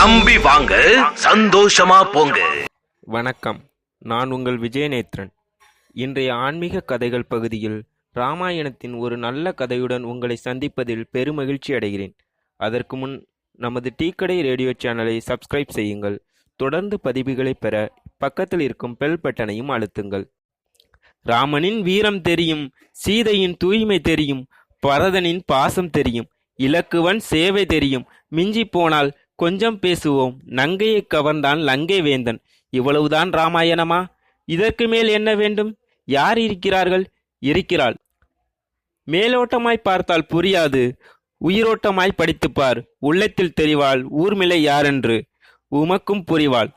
நம்பி வாங்க சந்தோஷமா போங்க. வணக்கம். நான் உங்கள் விஜயநேத்ரன் இன்றைய ஆன்மீக கதைகள் பகுதியில் ராமாயணத்தின் ஒரு நல்ல கதையுடன் உங்களை சந்திப்பதில் பெருமகிழ்ச்சி அடைகிறேன். அதற்கு முன் நமது டீக்கடை ரேடியோ சேனலை சப்ஸ்கிரைப் செய்யுங்கள். தொடர்ந்து பதிவுகளை பெற பக்கத்தில் இருக்கும் பெல் பட்டனையும் அழுத்துங்கள். ராமனின் வீரம் தெரியும் சீதையின் தூய்மை தெரியும் பரதனின் பாசம் தெரியும் இலக்குவன் சேவை தெரியும் மிஞ்சி போனால் கொஞ்சம் பேசுவோம். நங்கையை கவர்ந்தான் லங்கை வேந்தன் இவ்வளவுதான் ராமாயணமா? இதற்கு மேல் என்ன வேண்டும்? யார் இருக்கிறார்கள்? இருக்கிறாள். மேலோட்டமாய் பார்த்தால் புரியாது. உயிரோட்டமாய் படித்துப் பார். உள்ளத்தில் தெரிவாள். ஊர்மிளை யாரென்று? உமக்கும் புரிவாள்.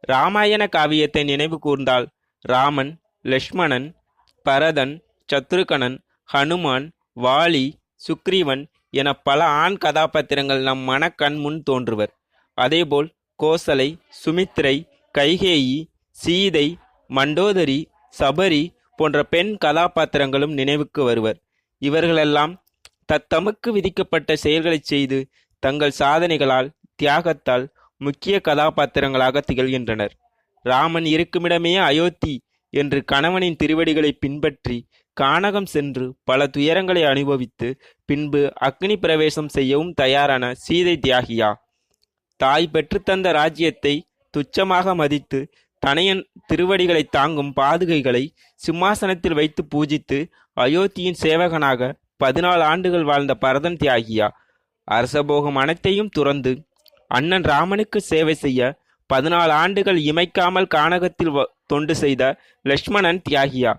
ராமாயண காவியத்தை நினைவு கூர்ந்தால் ராமன் லக்ஷ்மணன் பரதன் சத்ருகணன் ஹனுமான் வாலி சுக்ரீவன் என பல ஆண் கதாபாத்திரங்கள் நம் மனக்கண் முன் தோன்றுவர். அதேபோல் கோசலை சுமித்ரை கைகேயி சீதை மண்டோதரி சபரி போன்ற பெண் கதாபாத்திரங்களும் நினைவுக்கு வருவர். இவர்களெல்லாம் தத்தமக்கு விதிக்கப்பட்ட செயல்களைச் செய்து தங்கள் சாதனைகளால் தியாகத்தால் முக்கிய கதாபாத்திரங்களாக திகழ்கின்றனர். ராமன் இருக்குமிடமே அயோத்தி என்று கணவனின் திருவடிகளை பின்பற்றி கானகம் சென்று பல துயரங்களை அனுபவித்து பின்பு அக்னி பிரவேசம் செய்யவும் தயாரான சீதை தியாகியா. தாய் பெற்றுத்தந்த ராஜ்யத்தை துச்சமாக மதித்து தனையன் திருவடிகளை தாங்கும் பாதுகைகளை சிம்மாசனத்தில் வைத்து பூஜித்து அயோத்தியின் சேவகனாக பதினாலு ஆண்டுகள் வாழ்ந்த பரதன் தியாகியா. அரசபோகம் அனைத்தையும் துறந்து அண்ணன் ராமனுக்கு சேவை செய்ய பதினாலு ஆண்டுகள் இமைக்காமல் கானகத்தில் வ- தொண்டு செய்த லக்ஷ்மணன் தியாகியா.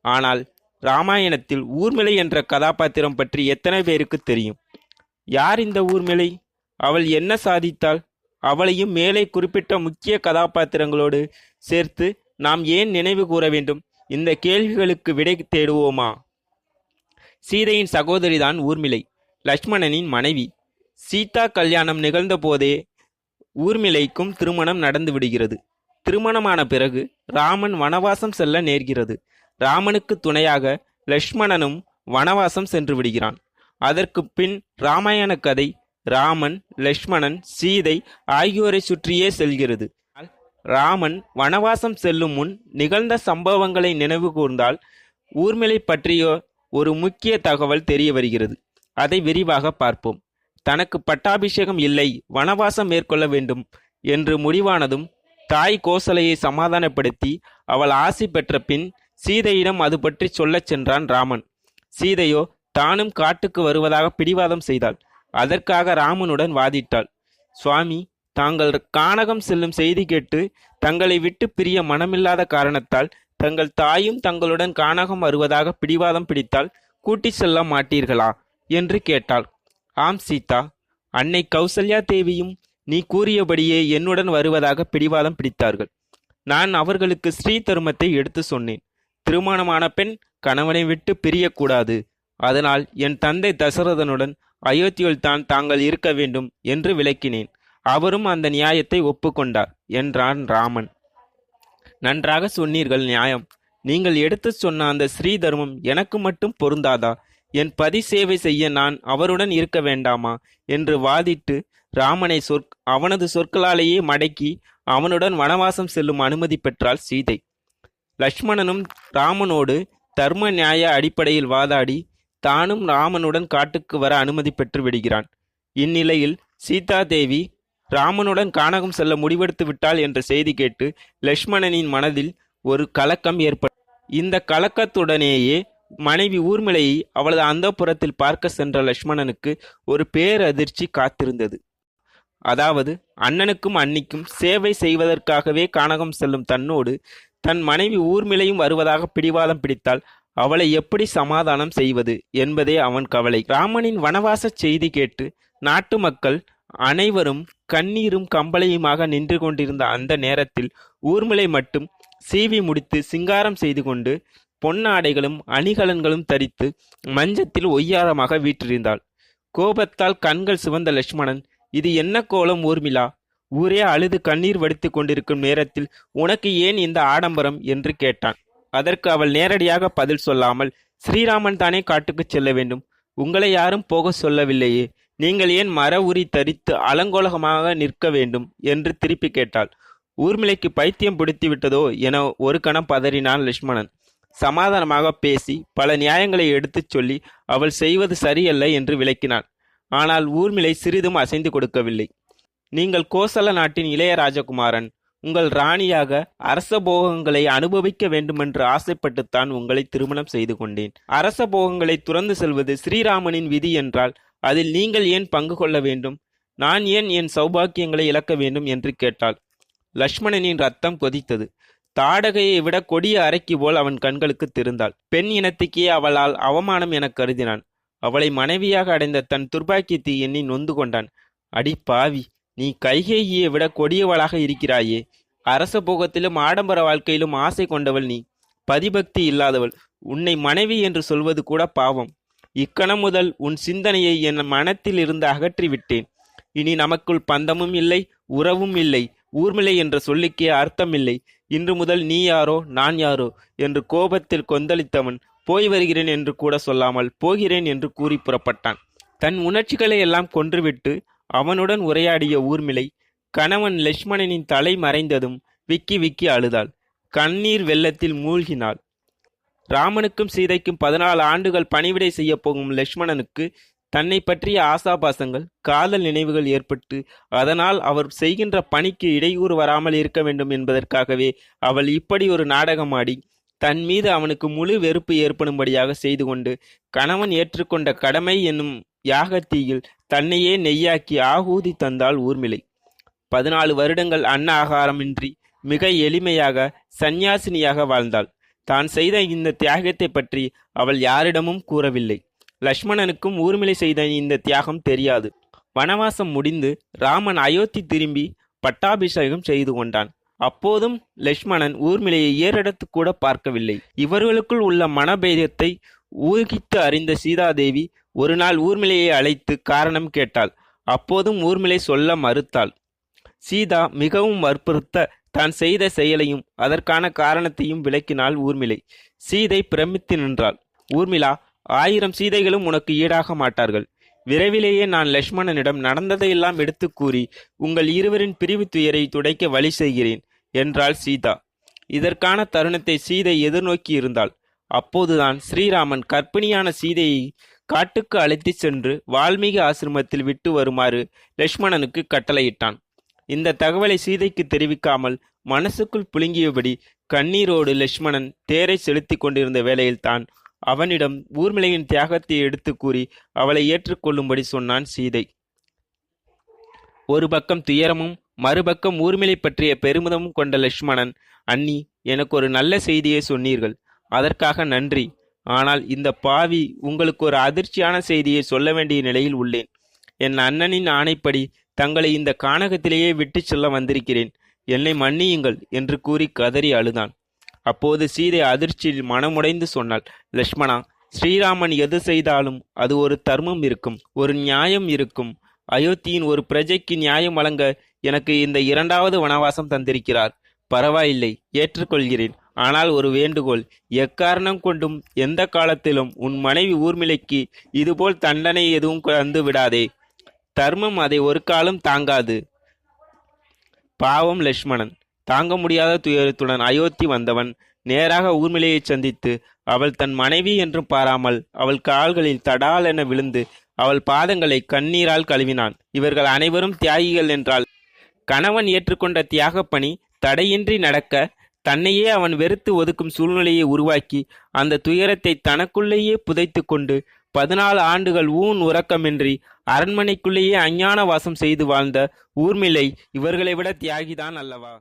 ஆனால் ராமாயணத்தில் ஊர்மிளை என்ற கதாபாத்திரம் பற்றி எத்தனை பேருக்கு தெரியும்? யார் இந்த ஊர்மிளை? அவள் என்ன சாதித்தாள்? அவளையும் மேலே குறிப்பிட்ட முக்கிய கதாபாத்திரங்களோடு சேர்த்து நாம் ஏன் நினைவு கூற வேண்டும்? இந்த கேள்விகளுக்கு விடை தேடுவோமா? சீதையின் சகோதரிதான் ஊர்மிளை லக்ஷ்மணனின் மனைவி. சீதா கல்யாணம் நிகழ்ந்த போதே ஊர்மிளைக்கும் திருமணம் நடந்து விடுகிறது. திருமணமான பிறகு ராமன் வனவாசம் செல்ல நேர்கிறது. ராமனுக்கு துணையாக லக்ஷ்மணனும் வனவாசம் சென்று விடுகிறான். அதற்கு பின் ராமாயண கதை ராமன் லக்ஷ்மணன் சீதை ஆகியோரை சுற்றியே செல்கிறது. ராமன் வனவாசம் செல்லும் முன் நிகழ்ந்த சம்பவங்களை நினைவு கூர்ந்தால் ஊர்மிளை பற்றிய ஒரு முக்கிய தகவல் தெரிய வருகிறது. அதை விரிவாக பார்ப்போம். தனக்கு பட்டாபிஷேகம் இல்லை வனவாசம் மேற்கொள்ள வேண்டும் என்று முடிவானதும் தாய் கோசலையை சமாதானப்படுத்தி அவள் ஆசி பெற்ற பின் சீதையிடம் அது பற்றி சொல்லச் சென்றான் ராமன். சீதையோ தானும் காட்டுக்கு வருவதாக பிடிவாதம் செய்தாள். அதற்காக ராமனுடன் வாதிட்டாள். சுவாமி தாங்கள் கானகம் செல்லும் செய்தி கேட்டு தங்களை விட்டு பிரிய மனமில்லாத காரணத்தால் தங்கள் தாயும் தங்களுடன் கானகம் வருவதாக பிடிவாதம் பிடித்தால் கூட்டிச் செல்ல மாட்டீர்களா? என்று கேட்டாள். ஆம் சீதா. அன்னை கௌசல்யா தேவியும் நீ கூறியபடியே என்னுடன் வருவதாக பிடிவாதம் பிடித்தார்கள். நான் அவர்களுக்கு ஸ்ரீ தருமத்தை எடுத்து சொன்னேன். திருமணமான பெண் கணவனை விட்டு பிரியக்கூடாது. அதனால் என் தந்தை தசரதனுடன் அயோத்தியில் தான் தாங்கள் இருக்க வேண்டும் என்று விளக்கினேன். அவரும் அந்த நியாயத்தை ஒப்புக்கொண்டார் என்றான் ராமன். நன்றாக சொன்னீர்கள் நியாயம். நீங்கள் எடுத்துச் சொன்ன அந்த ஸ்ரீ தர்மம் எனக்கு மட்டும் பொருந்தாதா? என் பதி சேவை செய்ய நான் அவருடன் இருக்க வேண்டாமா? என்று வாதிட்டு ராமனை சொற் அவனது சொற்களாலேயே மடக்கி அவனுடன் வனவாசம் செல்லும் அனுமதி பெற்றாள் சீதை. லக்ஷ்மணனும் ராமனோடு தர்ம நியாய அடிப்படையில் வாதாடி தானும் ராமனுடன் காட்டுக்கு வர அனுமதி பெற்று விடுகிறான். இந்நிலையில் சீதா தேவி ராமனுடன் கானகம் செல்ல முடிவெடுத்து விட்டாள் என்ற செய்தி கேட்டு லக்ஷ்மணனின் மனதில் ஒரு கலக்கம் ஏற்பட்ட இந்த கலக்கத்துடனேயே மனைவி ஊர்மிளையை அவளது அந்தப்புறத்தில் பார்க்க சென்ற லக்ஷ்மணனுக்கு ஒரு பேரதிர்ச்சி காத்திருந்தது. அதாவது அண்ணனுக்கும் அன்னிக்கும் சேவை செய்வதற்காகவே கானகம் செல்லும் தன்னோடு தன் மனைவி ஊர்மிளையும் வருவதாக பிடிவாதம் பிடித்தால் அவளை எப்படி சமாதானம் செய்வது என்பதே அவன் கவலை. ராமனின் வனவாச செய்தி கேட்டு நாட்டு மக்கள் அனைவரும் கண்ணீரும் கம்பளையுமாக நின்று கொண்டிருந்த அந்த நேரத்தில் ஊர்மிளை மட்டும் சீவி முடித்து சிங்காரம் செய்து கொண்டு பொன்னாடைகளும் அணிகலன்களும் தரித்து மஞ்சத்தில் ஒய்யாரமாக வீற்றிருந்தாள். கோபத்தால் கண்கள் சிவந்த லட்சுமணன் இது என்ன கோலம் ஊர்மிளா? ஊரே அழுது கண்ணீர் வடித்துக் கொண்டிருக்கும் நேரத்தில் உனக்கு ஏன் இந்த ஆடம்பரம்? என்று கேட்டான். அதற்கு அவள் நேரடியாக பதில் சொல்லாமல் ஸ்ரீராமன் தானே காட்டுக்குச் செல்ல வேண்டும். உங்களை யாரும் போக சொல்லவில்லையே. நீங்கள் ஏன் மர உரி தரித்து அலங்கோலகமாக நிற்க வேண்டும்? என்று திருப்பி கேட்டாள். ஊர்மிளைக்கு பைத்தியம் பிடித்து விட்டதோ? என ஒரு கணம் பதறினான் லட்சுமணன் சமாதானமாக பேசி பல நியாயங்களை எடுத்துச் சொல்லி அவள் செய்வது சரியல்ல என்று விளக்கினாள். ஆனால் ஊர்மிளை சிறிதும் அசைந்து கொடுக்கவில்லை. நீங்கள் கோசல நாட்டின் இளைய ராஜகுமாரன். உங்கள் ராணியாக அரச போகங்களை அனுபவிக்க வேண்டுமென்று ஆசைப்பட்டுத்தான் உங்களை திருமணம் செய்து கொண்டேன். அரச போகங்களை துறந்து செல்வது ஸ்ரீராமனின் விதி என்றால் அதில் நீங்கள் ஏன் பங்கு கொள்ள வேண்டும்? நான் ஏன் என் சௌபாக்கியங்களை இழக்க வேண்டும் என்று கேட்டாள். லக்ஷ்மணனின் ரத்தம் கொதித்தது. தாடகையை விட கொடிய அரைக்கி போல் அவன் கண்களுக்கு திருந்தாள். பெண் இனத்துக்கே அவளால் அவமானம் என கருதினான். அவளை மனைவியாக அடைந்த தன் துர்பாக்கியத்தை எண்ணி நொந்து கொண்டான். அடி பாவி நீ கைகேயியை விட கொடியவளாக இருக்கிறாயே. அரச போகத்திலும் ஆடம்பர வாழ்க்கையிலும் ஆசை கொண்டவள் நீ. பதிபக்தி இல்லாதவள். உன்னை மனைவி என்று சொல்வது கூட பாவம். இக்கணம் முதல் உன் சிந்தனையை என் மனத்தில் இருந்து அகற்றிவிட்டேன். இனி நமக்குள் பந்தமும் இல்லை உறவும் இல்லை ஊர்மிளை என்ற சொல்லுக்கே அர்த்தமில்லை இன்று முதல் நீ யாரோ நான் யாரோ என்று கோபத்தில் கொந்தளித்தவன் போய் வருகிறேன் என்று கூட சொல்லாமல் போகிறேன் என்று கூறி புறப்பட்டான். தன் உணர்ச்சிகளை எல்லாம் கொன்றுவிட்டு அவனுடன் உரையாடிய ஊர்மிளை கணவன் லட்சுமணனின் தலை மறைந்ததும் விக்கி விக்கி அழுதாள். கண்ணீர் வெள்ளத்தில் மூழ்கினாள். ராமனுக்கும் சீதைக்கும் பதினாலு ஆண்டுகள் பணிவிடை செய்ய போகும் லட்சுமணனுக்கு தன்னை பற்றிய ஆசாபாசங்கள் காதல் நினைவுகள் ஏற்பட்டு அதனால் அவர் செய்கின்ற பணிக்கு இடையூறு வராமல் இருக்க வேண்டும் என்பதற்காகவே அவள் இப்படி ஒரு நாடகமாடி தன் மீது அவனுக்கு முழு வெறுப்பு ஏற்படும்படியாக செய்து கொண்டு கணவன் ஏற்றுக்கொண்ட கடமை என்னும் யாகத்தீயில் தன்னையே நெய்யாக்கி ஆகூதி தந்தாள் ஊர்மிளை பதினாலு வருடங்கள் அன்ன ஆகாரமின்றி மிக எளிமையாக சந்நியாசினியாக வாழ்ந்தாள். தான் செய்த இந்த தியாகத்தை பற்றி அவள் யாரிடமும் கூறவில்லை. லக்ஷ்மணனுக்கும் ஊர்மிளை செய்த இந்த தியாகம் தெரியாது. வனவாசம் முடிந்து ராமன் அயோத்தி திரும்பி பட்டாபிஷேகம் செய்து கொண்டான். அப்போதும் லக்ஷ்மணன் ஊர்மிளையை ஏறெடுத்து கூட பார்க்கவில்லை. இவர்களுக்குள் உள்ள மனபேதத்தை ஊகித்து அறிந்த சீதாதேவி ஒரு நாள் ஊர்மிளையை அழைத்து காரணம் கேட்டாள். அப்போதும் ஊர்மிளை சொல்ல மறுத்தாள். சீதா மிகவும் வற்புறுத்த தான் செய்த செயலையும் அதற்கான காரணத்தையும் விளக்கினாள் ஊர்மிளை. சீதை பிரமித்து நின்றாள். ஊர்மிளா ஆயிரம் சீதைகளும் உனக்கு ஈடாக மாட்டார்கள். விரைவிலேயே நான் லக்ஷ்மணனிடம் நடந்ததையெல்லாம் எடுத்து கூறி உங்கள் இருவரின் பிரிவு துயரை துடைக்க வழி செய்கிறேன் என்றாள் சீதா. இதற்கான தருணத்தை சீதை எதிர்நோக்கி இருந்தாள். அப்போதுதான் ஸ்ரீராமன் கர்ப்பிணியான சீதையை காட்டுக்கு அழைத்துச் சென்று வால்மீகி ஆசிரமத்தில் விட்டு வருமாறு லக்ஷ்மணனுக்கு கட்டளையிட்டான். இந்த தகவலை சீதைக்கு தெரிவிக்காமல் மனசுக்குள் புழுங்கியபடி கண்ணீரோடு லக்ஷ்மணன் தேரை செலுத்தி கொண்டிருந்த வேளையில்தான் அவனிடம் ஊர்மிளையின் தியாகத்தை எடுத்து கூறி அவளை ஏற்றுக்கொள்ளும்படி சொன்னான் சீதை. ஒரு பக்கம் துயரமும் மறுபக்கம் ஊர்மிளை பற்றிய பெருமிதமும் கொண்ட லக்ஷ்மணன் அண்ணி எனக்கு ஒரு நல்ல செய்தியை சொன்னீர்கள். அதற்காக நன்றி. ஆனால் இந்த பாவி உங்களுக்கு ஒரு அதிர்ச்சியான செய்தியை சொல்ல வேண்டிய நிலையில் உள்ளேன். என் அண்ணனின் ஆணைப்படி தங்களை இந்த கானகத்திலேயே விட்டுச் செல்ல வந்திருக்கிறேன். என்னை மன்னியுங்கள் என்று கூறி கதறி அழுதான். அப்போது சீதை அதிர்ச்சியில் மனமுடைந்து சொன்னாள் லக்ஷ்மணா ஸ்ரீராமன் எது செய்தாலும் அது ஒரு தர்மம் இருக்கும் ஒரு நியாயம் இருக்கும். அயோத்தியின் ஒரு பிரஜைக்கு நியாயம் வழங்க எனக்கு இந்த இரண்டாவது வனவாசம் தந்திருக்கிறார். பரவாயில்லை ஏற்றுக்கொள்கிறேன். ஆனால் ஒரு வேண்டுகோள். எக்காரணம் கொண்டும் எந்த காலத்திலும் உன் மனைவி ஊர்மிளைக்கு இதுபோல் தண்டனை எதுவும் தந்து விடாதே. தர்மம் அதை ஒரு காலம் தாங்காது. பாவம் லக்ஷ்மணன். தாங்க முடியாத துயரத்துடன் அயோத்தி வந்தவன் நேராக ஊர்மிளையை சந்தித்து அவள் தன் மனைவி என்றும் பாராமல் அவள் கால்களில் தடால் என விழுந்து அவள் பாதங்களை கண்ணீரால் கழுவினான். இவர்கள் அனைவரும் தியாகிகள் என்றால் கணவன் ஏற்றுக்கொண்ட தியாகப்பணி தடையின்றி நடக்க தன்னையே அவன் வெறுத்து ஒதுக்கும் சூழ்நிலையை உருவாக்கி அந்த துயரத்தை தனக்குள்ளேயே புதைத்து கொண்டு பதினாலு ஆண்டுகள் ஊன் உறக்கமின்றி அரண்மனைக்குள்ளேயே அஞ்ஞான வாசம் செய்து வாழ்ந்த ஊர்மிளை இவர்களை விட தியாகிதான் அல்லவா?